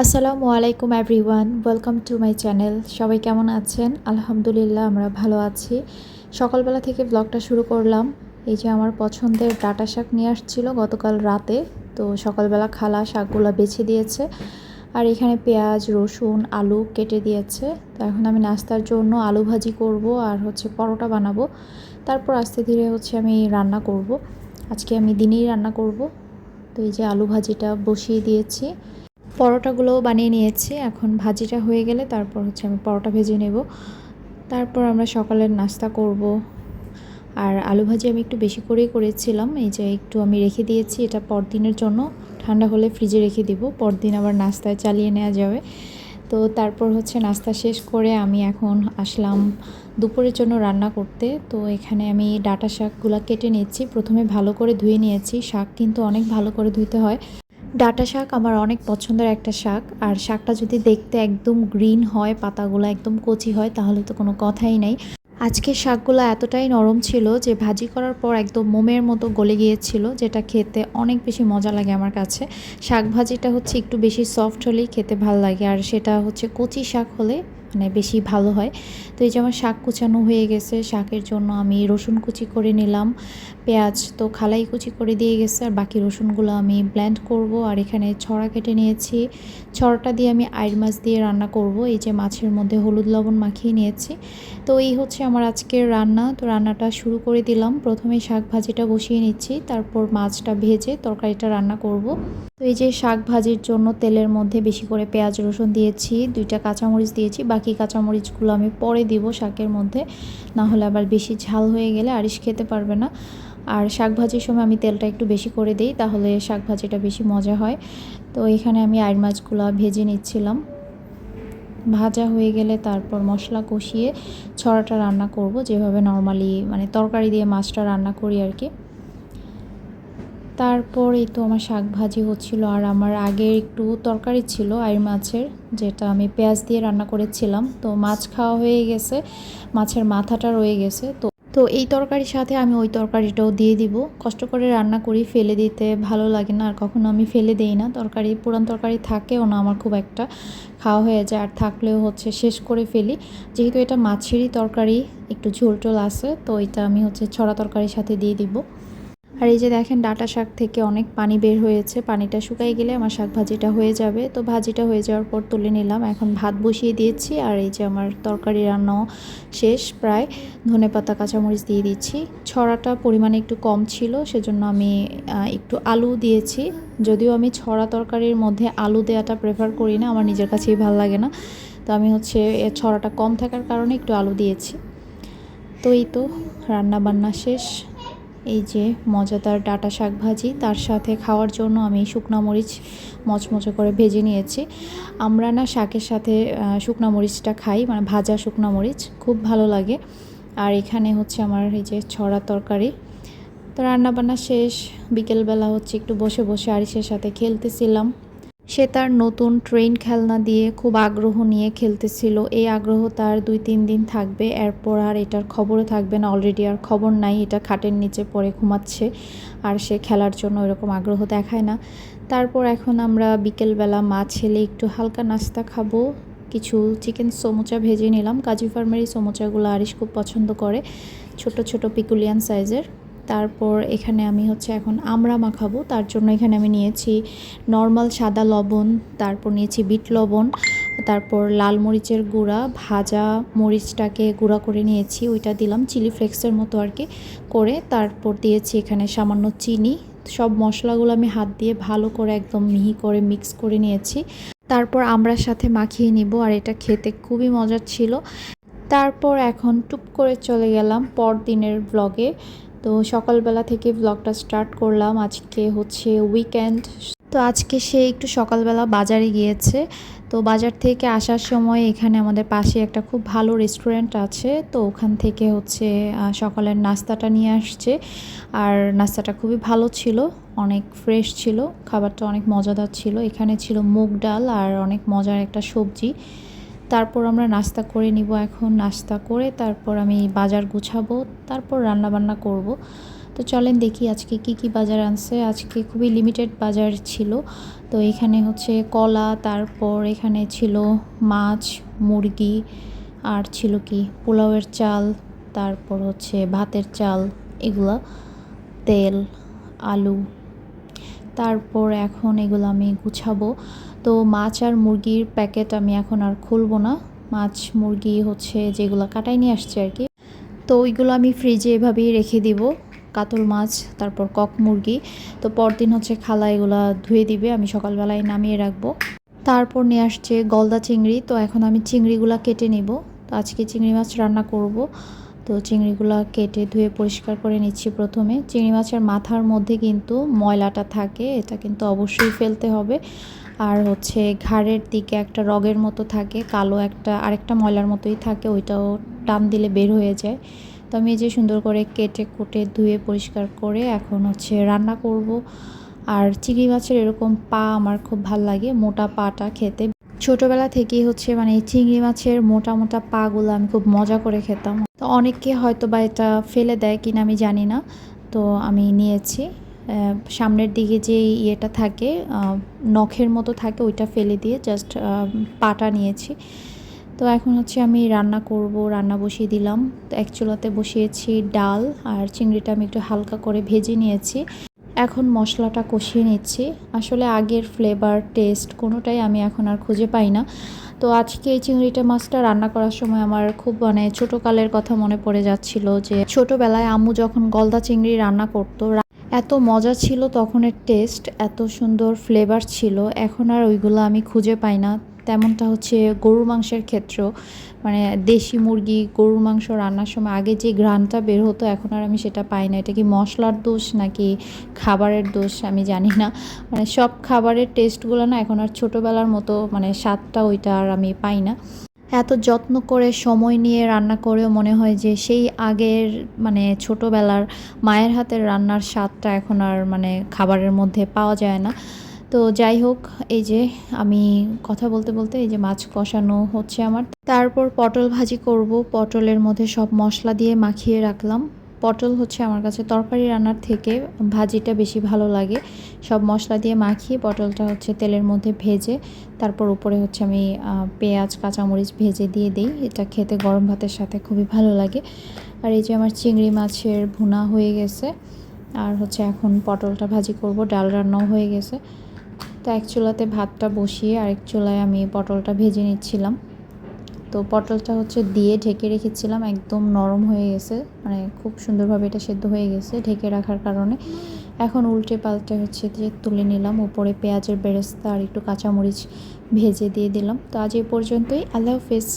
আসসালামু আলাইকুম everyone, welcome to my channel. সবাই কেমন আছেন? আলহামদুলিল্লাহ, আমরা ভালো আছি। সকালবেলা থেকে ব্লগটা শুরু করলাম। এই যে আমার পছন্দের ডাটা শাক নিয়ে আসছিল গতকাল রাতে। তো সকালবেলা খালা শাকগুলো বেছে দিয়েছে। আর এখানে পেঁয়াজ, রসুন, আলু কেটে দিয়েছে। তো এখন আমি নাস্তার জন্য আলু ভাজি করব আর হচ্ছে পরোটা বানাবো। তারপর আস্তে ধীরে হচ্ছে আমি রান্না করব। আজকে আমি দিনেই রান্না করব। তো এই যে আলু ভাজিটা বসিয়ে দিয়েছি। পরোটাগুলোও বানিয়ে নিয়েছি। এখন ভাজিটা হয়ে গেলে তারপর হচ্ছে আমি পরোটা ভেজে নেব। তারপর আমরা সকালের নাস্তা করব। আর আলু ভাজি আমি একটু বেশি করেই করেছিলাম। এই যে একটু আমি রেখে দিয়েছি এটা পরদিনের জন্য। ঠান্ডা হলে ফ্রিজে রেখে দিব। পরদিন আবার নাস্তায় চালিয়ে নেওয়া যাবে। তো তারপর হচ্ছে নাস্তা শেষ করে আমি এখন আসলাম দুপুরের জন্য রান্না করতে। তো এখানে আমি ডাটা শাকগুলো কেটে নিচ্ছি। প্রথমে ভালো করে ধুয়ে নিয়েছি। শাক কিন্তু অনেক ভালো করে ধুইতে হয়। ডাটা শাক আমার অনেক পছন্দের একটা শাক। আর শাকটা যদি দেখতে একদম গ্রিন হয়, পাতাগুলো একদম কচি হয়, তাহলে তো কোনো কথাই নাই। আজকে শাকগুলো এতটাই নরম ছিল যে ভাজি করার পর একদম মোমের মতো গলে গিয়েছিল, যেটা খেতে অনেক বেশি মজা লাগে আমার কাছে। শাক ভাজিটা হচ্ছে একটু বেশি সফট হলেই খেতে ভালো লাগে, আর সেটা হচ্ছে কচি শাক হলে মানে বেশি ভালো হয়। তো এই যে আমার শাক কুচানো হয়ে গেছে, শাকের জন্য আমি রসুন কুচি করে নিলাম, পেঁয়াজ তো খালাই কুচি করে দিয়ে গেছে, আর বাকি রসুনগুলো আমি ব্ল্যান্ড করব। আর এখানে ছড়া কেটে নিয়েছি, ছড়াটা দিয়ে আমি আইর মাছ দিয়ে রান্না করব। এই যে মাছের মধ্যে হলুদ লবণ মাখিয়ে নিয়েছি। তো এই হচ্ছে আমার আজকের রান্না। তো রান্নাটা শুরু করে দিলাম। প্রথমে শাক ভাজিটা বসিয়ে নিচ্ছি, তারপর মাছটা ভেজে তরকারিটা রান্না করব। তো এই যে শাক ভাজির জন্য তেলের মধ্যে বেশি করে পেঁয়াজ রসুন দিয়েছি, দুইটা কাঁচামরিচ দিয়েছি, বাকি কাঁচামরিচগুলো আমি পরে দিব শাকের মধ্যে। না হলে আবার বেশি ঝাল হয়ে গেলে আরিশ খেতে পারবে না। আর শাক ভাজির সময় আমি তেলটা একটু বেশি করে দিই, তাহলে শাক ভাজিটা বেশি মজা হয়। তো এখানে আমি আইর মাছগুলো ভেজে নিচ্ছিলাম। ভাজা হয়ে গেলে তারপর মশলা কষিয়ে ছড়াটা রান্না করব, যেভাবে নর্মালি মানে তরকারি দিয়ে মাছটা রান্না করি আর কি। তারপর এই তো আমার শাক ভাজি হচ্ছিল আর আমার আগে একটু তরকারি ছিল আইর মাছের, যেটা আমি পেঁয়াজ দিয়ে রান্না করেছিলাম। তো মাছ খাওয়া হয়ে গেছে, মাছের মাথাটা রয়ে গেছে। তো তো এই তরকারির সাথে আমি ওই তরকারিটাও দিয়ে দিব। কষ্ট করে রান্না করি, ফেলে দিতে ভালো লাগে না। আর কখনো আমি ফেলে দিই না। তরকারি, পুরান তরকারি থাকেও না আমার খুব একটা। খাওয়া হয়ে যায়, আর থাকলেও হচ্ছে শেষ করে ফেলি। যেহেতু এটা মাছেরই তরকারি, একটু ঝোল টোল আছে, তো এটা আমি হচ্ছে ছড়া তরকারির সাথে দিয়ে দিব। আর এই যে দেখেন ডাটা শাক থেকে অনেক পানি বের হয়েছে, পানিটা শুকাই গেলে আমার শাক ভাজিটা হয়ে যাবে। তো ভাজিটা হয়ে যাওয়ার পর তুলে নিলাম, এখন ভাত বসিয়ে দিয়েছি আর এই যে আমার তরকারি রান্নাও শেষ প্রায়। ধনে পাতা, কাঁচামরিচ দিয়ে দিচ্ছি। ছড়াটা পরিমাণে একটু কম ছিল, সেজন্য আমি একটু আলু দিয়েছি। যদিও আমি ছড়া তরকারির মধ্যে আলু দেওয়াটা প্রেফার করি না, আমার নিজের কাছেই ভালো লাগে না। তো আমি হচ্ছে ছড়াটা কম থাকার কারণে একটু আলু দিয়েছি। তো এই তো রান্না বান্না শেষ। এই যে মজাদার ডাটা শাক ভাজি, তার সাথে খাওয়ার জন্য আমি শুকনো মরিচ মচমচে করে ভেজে নিয়েছি। আমরা না শাকের সাথে শুকনো মরিচটা খাই মানে ভাজা শুকনো মরিচ, খুব ভালো লাগে। আর এখানে হচ্ছে আমার এই যে ছড়া তরকারি। তো রান্নাবান্না শেষ, বিকেলবেলা হচ্ছে একটু বসে বসে আরিসের সাথে খেলতেছিলাম। সে তার নতুন ট্রেন খেলনা দিয়ে খুব আগ্রহ নিয়ে খেলতেছিল। এই আগ্রহ তার দুই তিন দিন থাকবে। এরপর আর এটার খবরও থাকবে না। অলরেডি আর খবর নাই। এটা খাটের নিচে পড়ে ঘুমাচ্ছে। আর সে খেলার জন্য ওইরকম আগ্রহ দেখায় না। তারপর এখন আমরা বিকেলবেলা মা ছেলে একটু হালকা নাস্তা খাব। কিছু চিকেন সমোচা ভেজে নিলাম। কাজু ফার্মের এই সমোচাগুলো আরিশ খুব পছন্দ করে। ছোট ছোট পিকুলিয়ান সাইজের। তারপর এখানে আমি হচ্ছে এখন আমড়া মাখাবো। তার জন্য এখানে আমি নিয়েছি নর্মাল সাদা লবণ, তারপর নিয়েছি বিট লবণ, তারপর লাল মরিচের গুঁড়া, ভাজা মরিচটাকে গুঁড়া করে নিয়েছি, ওইটা দিলাম চিলি ফ্লেক্সের মতো আর কি করে। তারপর দিয়েছি এখানে সামান্য চিনি, সব মশলাগুলো আমি হাত দিয়ে ভালো করে একদম মিহি করে মিক্স করে নিয়েছি। তারপর আমরার সাথে মাখিয়ে নিব, আর এটা খেতে খুবই মজার ছিল। তারপর এখন টুপ করে চলে গেলাম পরদিনের ব্লগে তো সকালবেলা থেকে ব্লগটা স্টার্ট করলাম। আজকে হচ্ছে উইকেন্ড তো আজকে সে একটু সকালবেলা বাজারে গিয়েছে। তো বাজার থেকে আসার সময় এখানে আমাদের পাশে একটা খুব ভালো রেস্টুরেন্ট আছে। তো ওখান থেকে হচ্ছে সকালের নাস্তাটা নিয়ে আসছে। আর নাস্তাটা খুবই ভালো ছিল, অনেক ফ্রেশ ছিল। খাবারটা অনেক মজাদার ছিল। এখানে ছিল মুগ ডাল আর অনেক মজার একটা সবজি। তারপর আমরা নাস্তা করে নিব এখন। নাস্তা করে তারপর আমি বাজার গুছাবো, তারপর রান্না বান্না করব। তো চলেন দেখি আজকে কি কি বাজার আনছে। আজকে খুবই লিমিটেড বাজার ছিল। তো এখানে হচ্ছে কলা, তারপর এখানে ছিল মাছ, মুরগি, আর ছিল কি পোলাওয়ের চাল, তারপর হচ্ছে ভাতের চাল, এগুলা, তেল, আলু। তারপর এখন এগুলো আমি গুছাবো। তো মাছ আর মুরগির প্যাকেট আমি এখন আর খুলবো না। মাছ, মুরগি হচ্ছে যেগুলো কাটাই নিয়ে আসছে আর কি। তো ওইগুলো আমি ফ্রিজে এভাবেই রেখে দিব। কাতল মাছ, তারপর কক মুরগি। তো পরদিন হচ্ছে খালা এগুলো ধুয়ে দিবে, আমি সকালবেলায় নামিয়ে রাখব। তারপর নিয়ে আসছে গলদা চিংড়ি। তো এখন আমি চিংড়িগুলো কেটে নিব। তো আজকে চিংড়ি মাছ রান্না করব। তো চিংড়িগুলো কেটে ধুয়ে পরিষ্কার করে নিচ্ছি প্রথমে। চিংড়ি মাছের মাথার মধ্যে কিন্তু ময়লাটা থাকে, এটা কিন্তু অবশ্যই ফেলতে হবে। আর হচ্ছে ঘাড়ের দিকে একটা রগের মতো থাকে, কালো একটা, আরেকটা ময়লার মতোই থাকে, ওইটাও টান দিলে বের হয়ে যায়। তো আমি এই যে সুন্দর করে কেটে কুটে ধুয়ে পরিষ্কার করে এখন হচ্ছে রান্না করব। আর চিংড়ি মাছের এরকম পা আমার খুব ভালো লাগে, মোটা পাটা খেতে। ছোটোবেলা থেকেই হচ্ছে মানে চিংড়ি মাছের মোটা মোটা পাগুলো আমি খুব মজা করে খেতাম। তো অনেকে হয়তো বা এটা ফেলে দেয় কিনা আমি জানি না, তো আমি নিয়েছি। সামনের দিকে যে ইয়েটা থাকে নখের মতো থাকে, ওইটা ফেলে দিয়ে জাস্ট পাটা নিয়েছি। তো এখন হচ্ছে আমি রান্না করব, রান্না বসিয়ে দিলাম। এক চুলাতে বসিয়েছি ডাল আর চিংড়িটা আমি একটু হালকা করে ভেজে নিয়েছি। এখন মশলাটা কষিয়ে নিচ্ছি। আসলে আগের ফ্লেভার টেস্ট কোনোটাই আমি এখন আর খুঁজে পাই না। তো আজকে এই চিংড়িটা মাছটা রান্না করার সময় আমার খুব মানে ছোটোকালের কথা মনে পড়ে যাচ্ছিল যে ছোটোবেলায় আম্মু যখন গলদা চিংড়ি রান্না করতো এত মজা ছিল তখনের টেস্ট এত সুন্দর ফ্লেভার ছিল। এখন আর ওইগুলো আমি খুঁজে পাই না। তেমনটা হচ্ছে গরুর মাংসের ক্ষেত্রেও মানে দেশি মুরগি, গরুর মাংস রান্নার সময় আগে যে ঘ্রাণটা বের হতো, এখন আর আমি সেটা পাই না। এটা কি মশলার দোষ নাকি খাবারের দোষ আমি জানি না। মানে সব খাবারের টেস্টগুলো না এখন আর ছোটোবেলার মতো মানে স্বাদটা ওইটা আর আমি পাই না। এত যত্ন করে সময় নিয়ে রান্না করেও মনে হয় যে সেই আগের মানে ছোটোবেলার মায়ের হাতের রান্নার স্বাদটা এখন আর মানে খাবারের মধ্যে পাওয়া যায় না। তো যাই হোক, এই যে আমি কথা বলতে বলতে এই যে মাছ কষানো হচ্ছে আমার। তারপর পটল ভাজি করব। পটলের মধ্যে সব মশলা দিয়ে মাখিয়ে রাখলাম। পটল হচ্ছে আমার কাছে তরকারি রান্নার থেকে ভাজিটা বেশি ভালো লাগে। সব মশলা দিয়ে মাখিয়ে পটলটা হচ্ছে তেলের মধ্যে ভেজে, তারপর উপরে হচ্ছে আমি পেঁয়াজ, কাঁচামরিচ ভেজে দিয়ে দিই। এটা খেতে গরম ভাতের সাথে খুবই ভালো লাগে। আর এই যে আমার চিংড়ি মাছের ভুনা হয়ে গেছে, আর হচ্ছে এখন পটলটা ভাজি করব, ডাল রান্নাও হয়ে গেছে। তো এক চুলাতে ভাতটা বসিয়ে আরেক চুলায় আমি পটলটা ভেজে নিচ্ছিলাম। তো পটলটা হচ্ছে দিয়ে ঢেকে রেখেছিলাম, একদম নরম হয়ে গেছে। মানে খুব সুন্দরভাবে এটা সেদ্ধ হয়ে গেছে ঢেকে রাখার কারণে। এখন উল্টে পাল্টে হচ্ছে যে তুলে নিলাম উপরে পেঁয়াজের বেরেস্তা আর একটু কাঁচামরিচ ভেজে দিয়ে দিলাম। তো আজ এই পর্যন্তই, আল্লাহ হাফেজ।